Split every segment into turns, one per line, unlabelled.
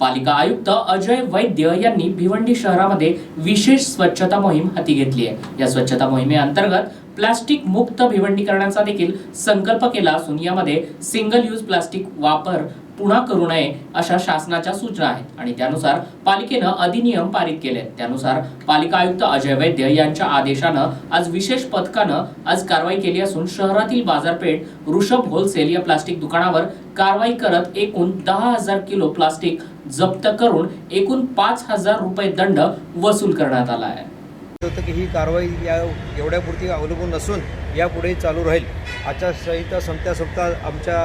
पालिका आयुक्त अजय वैद्य यांनी भिवंडी शहरामध्ये विशेष स्वच्छता मोहीम हाती घेतली आहे. या स्वच्छता मोहिमेअंतर्गत प्लास्टिक मुक्त भिवंडी करण्याचा देखील संकल्प केला असून यामध्ये सिंगल यूज प्लास्टिक वापर पुन्हा करू नये अशा शासनाच्या सूचना आहेत. आणि त्यानुसार पालिकेनं अधिनियम पारित केले. त्यानुसार पालिका आयुक्त अजय वैद्य यांच्या आदेशानं आज विशेष पथकानं आज कारवाई केली असून शहरातील बाजारपेठ ऋषभ होलसेल या प्लास्टिक दुकानावर कारवाई करत एकूण दहा हजार किलो प्लास्टिक जप्त करून एकूण पाच हजार रुपये दंड वसूल करण्यात आला आहे.
होतं की ही कारवाई या एवढ्यापुरती अवलंबून नसून यापुढे चालू राहील. आचारसंहिता संपता संपता आमच्या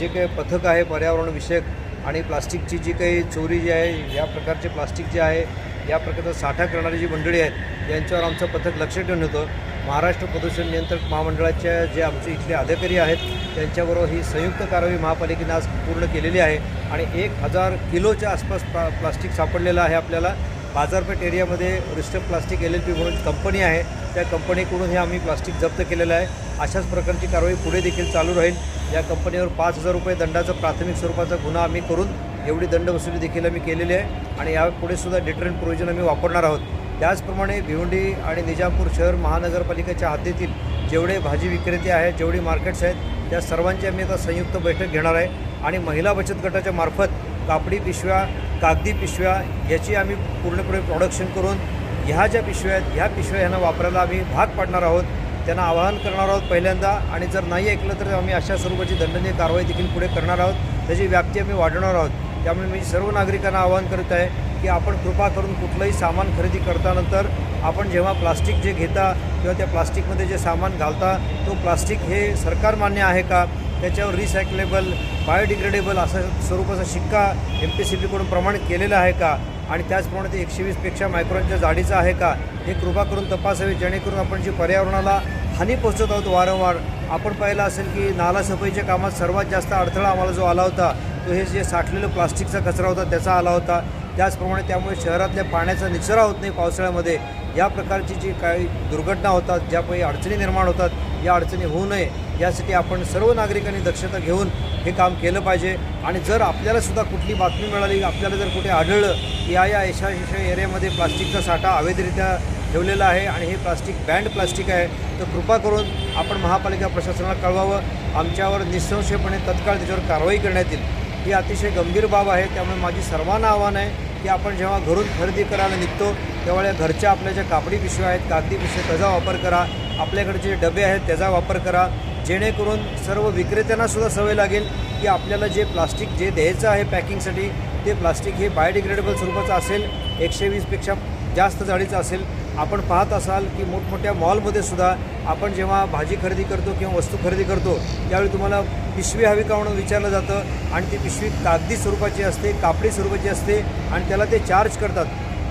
जे काही पथक आहे पर्यावरणविषयक आणि प्लास्टिकची जी काही चोरी जी आहे या प्रकारचे प्लास्टिक जे आहे या प्रकारचा साठा करणारी जी मंडळी आहेत यांच्यावर आमचं पथक लक्ष ठेवून होतं महाराष्ट्र प्रदूषण नियंत्रक महामंडळाच्या जे आमचे इथले अधिकारी आहेत त्यांच्याबरोबर ही संयुक्त कारवाई महापालिकेने आज पूर्ण केलेली आहे आणि एक हजार किलोच्या आसपास प्ला प्लास्टिक सापडलेलं आहे आपल्याला. बाजारपेठ एरियामध्ये रिस्टप प्लास्टिक एल एल पी म्हणून कंपनी आहे. त्या कंपनीकडून हे आम्ही प्लास्टिक जप्त केलेलं आहे. अशाच प्रकारची कारवाई पुढे देखील चालू राहील. या कंपनीवर पाच हजार रुपये दंडाचा प्राथमिक स्वरूपाचा गुन्हा आम्ही करून एवढी दंड वसुली देखील आम्ही केलेली आहे आणि यापुढे सुद्धा डिटरंट प्रोव्हिजन आम्ही वापरणार आहोत. त्याचप्रमाणे भिवंडी आणि निजामपूर शहर महानगरपालिकेच्या हद्दीतील जेवढे भाजी विक्रेते आहेत जेवढे मार्केट्स आहेत त्या सर्वांची आम्ही आता संयुक्त बैठक घेणार आहे. आणि महिला बचत गटाच्या मार्फत कापडी पिशव्या कागदी पिशव्या याची आम्ही पूर्णपणे प्रोडक्शन करून ह्या ज्या पिशव्या आहेत ह्या पिशव्या ह्यांना वापरायला आम्ही भाग पाडणार आहोत. त्यांना आवाहन करणार आहोत पहिल्यांदा. आणि जर नाही ऐकलं तर आम्ही अशा स्वरूपाची दंडनीय कारवाई देखील पुढे करणार आहोत. त्याची व्याप्ती आम्ही वाढवणार आहोत. त्यामुळे मी सर्व नागरिकांना आवाहन करत आहे की आपण कृपा करून कुठलंही सामान खरेदी करतानंतर आपण जेव्हा प्लास्टिक जे घेता किंवा त्या प्लास्टिकमध्ये जे सामान घालता तो प्लास्टिक हे सरकार मान्य आहे का? त्याच्यावर रिसायकलेबल बायोडिग्रेडेबल असा स्वरूपाचा शिक्का एम पी सी बीकडून प्रमाणित केलेला आहे का? आणि त्याचप्रमाणे ते एकशे वीसपेक्षा मायक्रॉनच्या जाडीचा आहे का? हे कृपा करून तपासावे जेणेकरून आपण जी पर्यावरणाला हानी पोहोचत आहोत वारंवार आपण पाहिलं असेल की नालासफाईच्या कामात सर्वात जास्त अडथळा आम्हाला जो आला होता तो हे जे साठलेलं प्लास्टिकचा कचरा होता त्याचा आला होता. त्याचप्रमाणे त्यामुळे शहरातल्या पाण्याचा निचरा होत नाही पावसाळ्यामध्ये. या प्रकारची जी काही दुर्घटना होतात ज्या काही अडचणी निर्माण होतात या अडचणी होऊ नये. यासाठी आपण सर्व नागरिकांनी दक्षता घेऊन हे काम केलं पाहिजे. आणि जर आपल्याला सुद्धा कुठली बातमी मिळाली आपल्याला जर कुठे आढळलं की या या अशा अशा एरियामध्ये प्लास्टिकचा साठा अवैधरित्या ठेवलेला आहे आणि हे प्लास्टिक बँड प्लास्टिक आहे तर कृपा करून आपण महापालिका प्रशासनाला कळवावं. आमच्यावर निसंशयपणे तत्काळ त्याच्यावर कारवाई करण्यात येईल. ही अतिशय गंभीर बाब आहे. त्यामुळे माझी सर्वांना आव्हान आहे की आपण जेव्हा घरून खरेदी करायला निघतो तेव्हा या घरच्या आपल्या ज्या कापडी पिशव्या आहेत कागदी पिशव्या त्याचा वापर करा. आपल्याकडे जे डबे आहेत त्याचा वापर करा. जेणेकरून सर्व विक्रेत्यांना सुद्धा सवय लागेल की आपल्याला जे प्लास्टिक जे द्यायचं आहे पॅकिंगसाठी ते प्लास्टिक हे बायोडिग्रेडेबल स्वरूपाचं असेल. एकशे वीसपेक्षा जास्त जाडीचं असेल आपण पाहत असाल की मोठमोठ्या मॉलमध्ये सुद्धा आपण जेव्हा भाजी खरेदी करतो किंवा वस्तू खरेदी करतो त्यावेळी तुम्हाला पिशवी हवी का म्हणून विचारलं जातं आणि ती पिशवी कागदी स्वरूपाची असते कापडी स्वरूपाची असते आणि त्याला ते चार्ज करतात.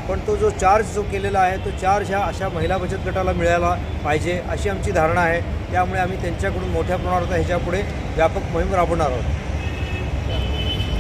पण तो जो चार्ज जो केलेला आहे तो चार्ज ह्या अशा महिला बचत गटाला मिळायला पाहिजे अशी आमची धारणा आहे. त्यामुळे आम्ही त्यांच्याकडून मोठ्या प्रमाणात ह्याच्यापुढे व्यापक मोहीम राबवणार आहोत.